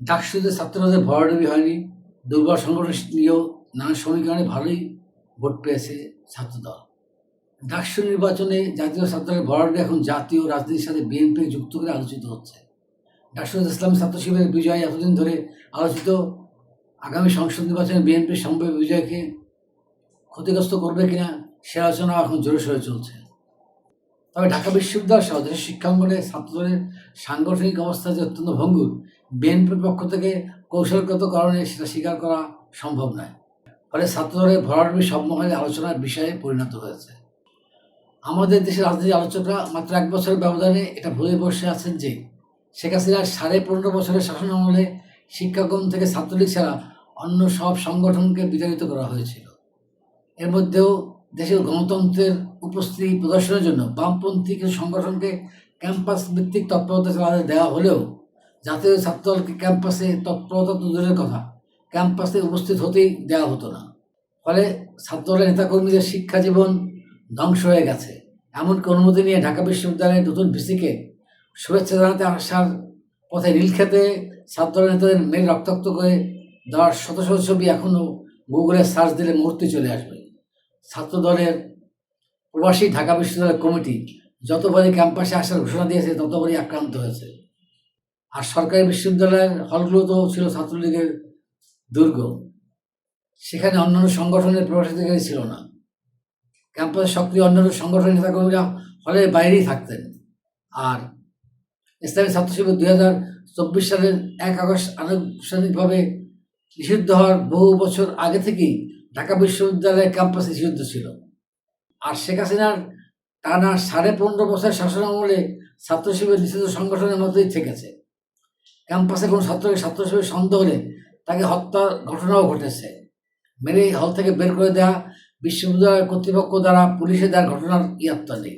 ডাকসুতে ছাত্রদের ভরাডুবি হয়নি, দুর্বল সংগঠন নিয়েও নানা সমীকরণে ভালোই ভোট পেয়েছে ছাত্রদল। ডাকসু নির্বাচনে জাতীয় ছাত্রদের ভরাডুবি এখন জাতীয় রাজনীতির সাথে বিএনপি যুক্ত করে আলোচিত হচ্ছে। ডাকসুদ ইসলাম ছাত্র শিবিরের বিজয় এতদিন ধরে আলোচিত আগামী সংসদ নির্বাচনে বিএনপির সম্ভাব্য বিজয়কে ক্ষতিগ্রস্ত করবে কিনা সে আলোচনা এখন জোরে সোরে চলছে। তবে ঢাকা বিশ্ববিদ্যালয় সহ দেশের শিক্ষাঙ্গনে ছাত্রদের সাংগঠনিক অবস্থা যে অত্যন্ত ভঙ্গুর বিএনপির পক্ষ থেকে কৌশলগত কারণে সেটা স্বীকার করা সম্ভব নয়। ফলে ছাত্রদলের ভরাডুবি সব মহলে আলোচনার বিষয়ে পরিণত হয়েছে। আমাদের দেশের রাজনীতি আলোচকরা মাত্র এক বছরের ব্যবধানে এটা ভুলে বসে আছেন যে, শেখ হাসিনার সাড়ে পনেরো বছরের শাসন আমলে শিক্ষাক্রম থেকে ছাত্রলীগ ছাড়া অন্য সব সংগঠনকে বিতাড়িত করা হয়েছিল। এর মধ্যেও দেশের গণতন্ত্রের উপস্থিতি প্রদর্শনের জন্য বামপন্থী কিছু সংগঠনকে ক্যাম্পাস ভিত্তিক তৎপরতা চালাতে দেওয়া হলেও জাতীয় ছাত্রদলকে ক্যাম্পাসে তৎপরতা তো দূরের কথা। ক্যাম্পাসে উপস্থিত হতেই দেওয়া হতো না। ফলে ছাত্রদলের নেতাকর্মীদের শিক্ষা জীবন ধ্বংস হয়ে গেছে। এমনকি অনুমতি নিয়ে ঢাকা বিশ্ববিদ্যালয়ের নতুন ভিসিকে শুভেচ্ছা জানাতে আসার পথে নীলক্ষেতে ছাত্রদলের নেতাদের মেল রক্তাক্ত করে দেওয়ার শত শত ছবি এখনও গুগলে সার্চ দিলে মুহূর্তে চলে আসবে। ছাত্রদলের প্রবাসী ঢাকা বিশ্ববিদ্যালয় কমিটি যতবারই ক্যাম্পাসে আসার ঘোষণা দিয়েছে ততবারই আক্রান্ত হয়েছে। আর সরকারি বিশ্ববিদ্যালয়ের হলগুলো তো ছিল ছাত্রলীগের দুর্গ। সেখানে অন্যান্য সংগঠনের প্রবেশাধিকারী ছিল না। ক্যাম্পাসে সক্রিয় অন্যান্য সংগঠনের নেতাকর্মীরা হলের বাইরেই থাকতেন। আর ইসলামী ছাত্র শিবির দুই হাজার চব্বিশ সালের এক আগস্ট আনুষ্ঠানিকভাবে নিষিদ্ধ হওয়ার বহু বছর আগে থেকেই ঢাকা বিশ্ববিদ্যালয়ের ক্যাম্পাসে নিষিদ্ধ ছিল। আর শেখ হাসিনার টানা সাড়ে পনেরো বছর শাসন আমলে ছাত্র শিবির নিষিদ্ধ সংগঠনের মধ্যেই থেকেছে। ক্যাম্পাসে কোনো ছাত্রকে ছাত্র শিবির সন্দেহ হলে তাকে হত্যার ঘটনাও ঘটেছে। মেরে হল থেকে বের করে দেওয়া বিশ্ববিদ্যালয় কর্তৃপক্ষ দ্বারা পুলিশে দেওয়ার ঘটনার ইয়াত্তা নেই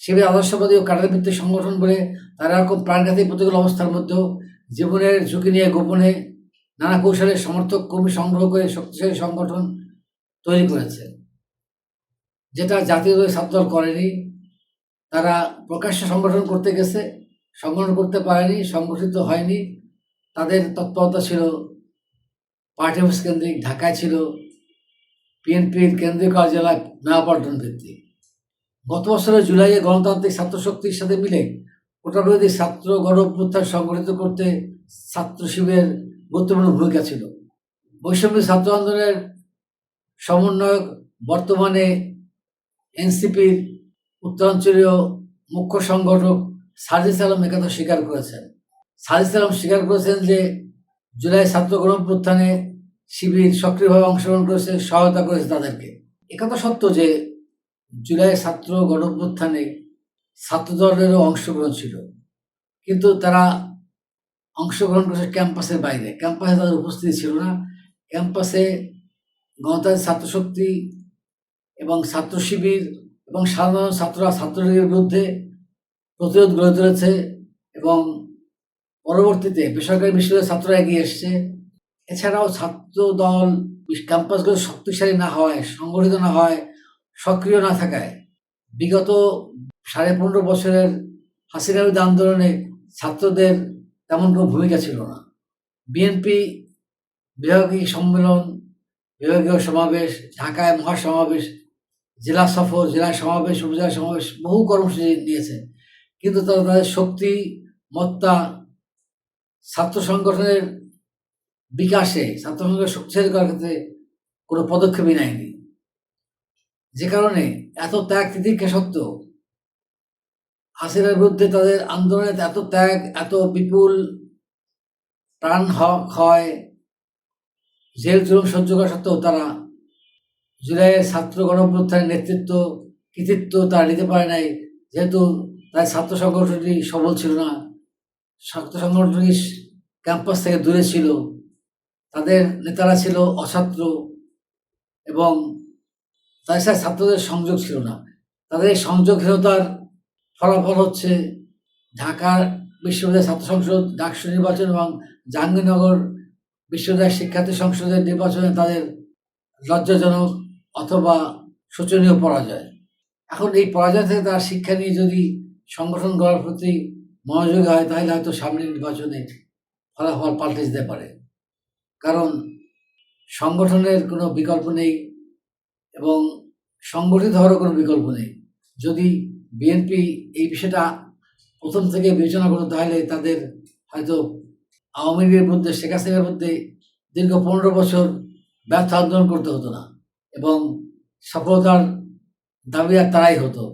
সেভাবে আদর্শবাদী ও ভিত্তিক সংগঠন বলে তারা এরকম প্রাণঘাতী প্রতিকূল অবস্থার মধ্যেও জীবনের ঝুঁকি নিয়ে গোপনে নানা কৌশলের সমর্থক কর্মী সংগ্রহ করে শক্তিশালী সংগঠন তৈরি করেছে। যেটা জাতীয় ছাত্রদল করেনি, তারা প্রকাশ্য সংগঠন করতে গেছে সংগঠন করতে পারেনি, সংগঠিত হয়নি। তাদের তৎপরতা ছিল, পার্টি অফিস কেন্দ্রিক ঢাকায় ছিল বিএনপির কেন্দ্রীয় কার্যালয় নয়াপল্টন ভিত্তিক। গত বছরের জুলাইয়ে গণতান্ত্রিক ছাত্র শক্তির সাথে মিলে কোটা ছাত্র গণ সংগঠিত করতে ছাত্র শিবিরের গুরুত্বপূর্ণ ভূমিকা ছিল। বৈষম্য ছাত্র আন্দোলনের সমন্বয়ক বর্তমানে এনসিপির উত্তরাঞ্চলীয় মুখ্য সংগঠক সাজিদ আলম একথা স্বীকার করেছেন। সাজিদ আলম স্বীকার করেছেন যে, জুলাই ছাত্র গণপ্রত্থানে শিবির সক্রিয়ভাবে অংশগ্রহণ করেছে, সহায়তা করেছে তাদেরকে। একথা সত্য যে, জুলাই ছাত্র গণপ্রত্থানে ছাত্রদলেরও অংশগ্রহণ ছিল। কিন্তু তারা অংশগ্রহণ করেছে ক্যাম্পাসের বাইরে। ক্যাম্পাসে তাদের উপস্থিতি ছিল না। ক্যাম্পাসে গণতান্ত্রিক ছাত্র শক্তি এবং ছাত্র শিবির এবং সাধারণ ছাত্ররা, ছাত্রলীগের বিরুদ্ধে প্রতিরোধ গড়ে তুলেছে এবং পরবর্তীতে বেসরকারি বিশ্ববিদ্যালয়ের ছাত্ররা এগিয়ে এসছে। এছাড়াও ছাত্র দল ক্যাম্পাসগুলো শক্তিশালী না হওয়ায় সংগঠিত না হয়, সক্রিয় না থাকায়। বিগত সাড়ে পনেরো বছরের হাসিনা আন্দোলনে ছাত্রদের তেমন কোনো ভূমিকা ছিল না। বিএনপি বিভাগীয় সম্মেলন, বিভাগীয় সমাবেশ, ঢাকায় মহাসমাবেশ, জেলা সফর, জেলা সমাবেশ, উপজেলা সমাবেশ বহু কর্মসূচি নিয়েছে। কিন্তু তারা তাদের শক্তি, মত্তা ছাত্র সংগঠনের বিকাশে, ছাত্র সংগঠনের শক্তিশালী করার ক্ষেত্রে কোনো পদক্ষেপই নেয়নি। যে কারণে এত ত্যাগ তিতিক্ষা সত্ত্বেও হাসিনার বিরুদ্ধে তাদের আন্দোলনে এত ত্যাগ, এত বিপুল প্রাণ ক্ষয়, জেল জুলুম সহ্য করা সত্ত্বেও তারা জুলাইয়ের ছাত্র গণপ্রত্যানের নেতৃত্ব, কৃতিত্ব তারা নিতে পারে নাই। যেহেতু তার ছাত্র সংগঠনটি সবল ছিল না। ছাত্র সংগঠনটি ক্যাম্পাস থেকে দূরে ছিল। তাদের নেতারা ছিল অছাত্র এবং তাই সাথে ছাত্রদের সংযোগ ছিল না। তাদের সংযোগহীনতার ফলাফল হচ্ছে ঢাকার বিশ্ববিদ্যালয় ছাত্র সংসদ, ডাকসু নির্বাচন এবং জাহাঙ্গীরনগর বিশ্ববিদ্যালয় শিক্ষার্থী সংসদের নির্বাচনে তাদের লজ্জাজনক অথবা শোচনীয় পরাজয়। এখন এই পরাজয় থেকে তার শিক্ষা নিয়ে যদি সংগঠন গড়ার প্রতি মনোযোগী হয়, তাহলে হয়তো সামনের নির্বাচনে ফলাফল পাল্টে যেতে পারে। কারণ সংগঠনের কোনো বিকল্প নেই এবং সংগঠিত হওয়ারও কোনো বিকল্প নেই। যদি বিএনপি এই বিষয়টা প্রথম থেকে বিবেচনা করতো, তাহলে তাদের হয়তো আওয়ামী লীগের বিরুদ্ধে, শেখ হাসিনার বিরুদ্ধে দীর্ঘ পনেরো বছর ব্যর্থ আন্দোলন করতে হতো না এবং সফলতার দাবি আর তারাই হতো।